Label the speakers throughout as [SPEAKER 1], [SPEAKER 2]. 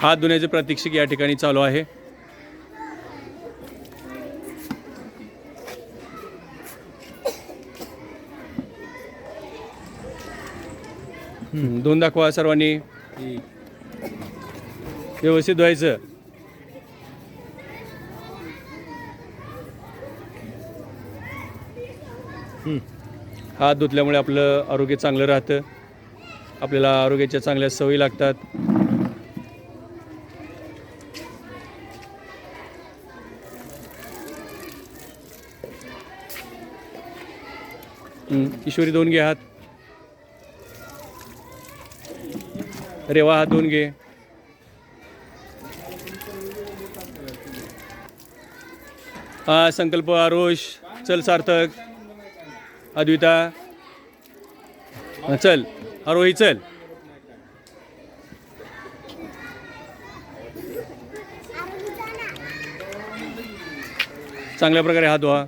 [SPEAKER 1] हात धुण्याचे प्रतीक्षिक या ठिकाणी चालू आहे. दोन दाखवा सर्वांनी. व्यवस्थित धुवायचं हात धुतल्यामुळे आपलं आरोग्य चांगलं राहतं. आपल्याला आरोग्याच्या चांगल्या सवयी लागतात. किशोरी दोन घे हात. रेवा हात दोन घे. हा संकल्प आरोष. चल सार्थक. अद्विता. चल. आरोही चल. चांगल्या प्रकारे हात धुवा.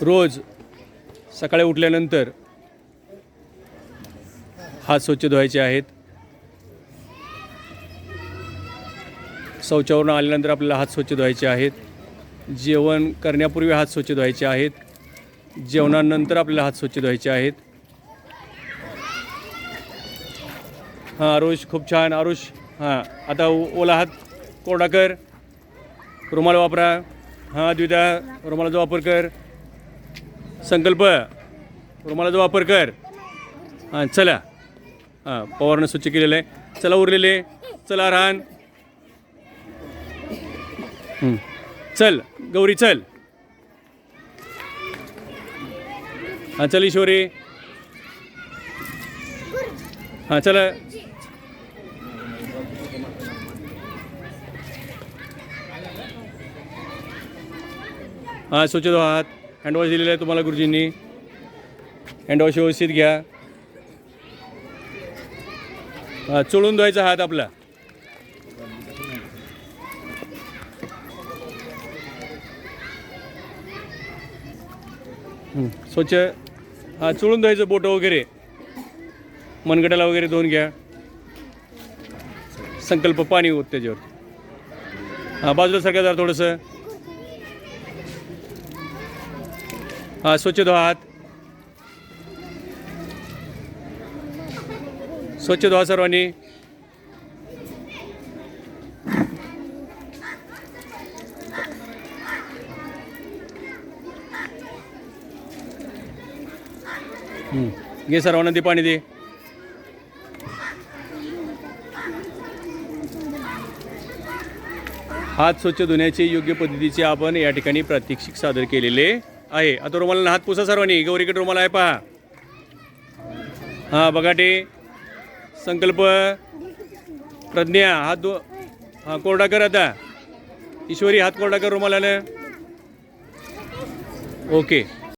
[SPEAKER 1] रोज सकाळी उठल्यानंतर हात स्वच्छ धुवायचे आहेत. शौचावरून आल्यानंतर आपल्याला हात स्वच्छ धुवायचे आहेत. जेवण करण्यापूर्वी हात स्वच्छ धुवायचे आहेत. जेवणानंतर आपल्याला हात स्वच्छ धुवायचे आहेत. हां आरुष खूप छान. आरुष हां आता ओ- ओला हात कोरडा कर. रुमाल वापरा. हां द्विधा रुमालाचा वापर कर. संकल्प रुमालाचा वापर कर. हां चला. हां पवारनं स्वच्छ केलेलं आहे. चला उरलेले. चला राहण हं. चल गौरी चल. हां चल ईश्वरी. हां चला. हां स्वच्छ आहात हँडवॉश दिलेलं आहे तुम्हाला गुरुजींनी. हँडवॉश व्यवस्थित घ्या. हां चोळून धुवायचा हात आपला. स्वच्छ हा चोळून धुवायचं बोटं वगैरे. मनगटाला वगैरे धुवून घ्या. संकल्प पाणी होत त्याच्यावर. हां बाजूला सरका जरा थोडंसं. हां स्वच्छ धुवा हात. स्वच्छ धुवा सर्वांनी. घे सर्वांना दे पाणी दे. हात स्वच्छ धुण्याचे योग्य पद्धतीचे आपण या ठिकाणी प्रात्यक्षिक सादर केलेले आहे. आता रुमाला हात पुसा सर्वांनी. गौरीकडे रुमाला आहे पहा. हां बघाटे संकल्प प्रज्ञा हात दो हां कोरडा कर आता. ईश्वरी हात कोरडा कर रुमालानं. ओके.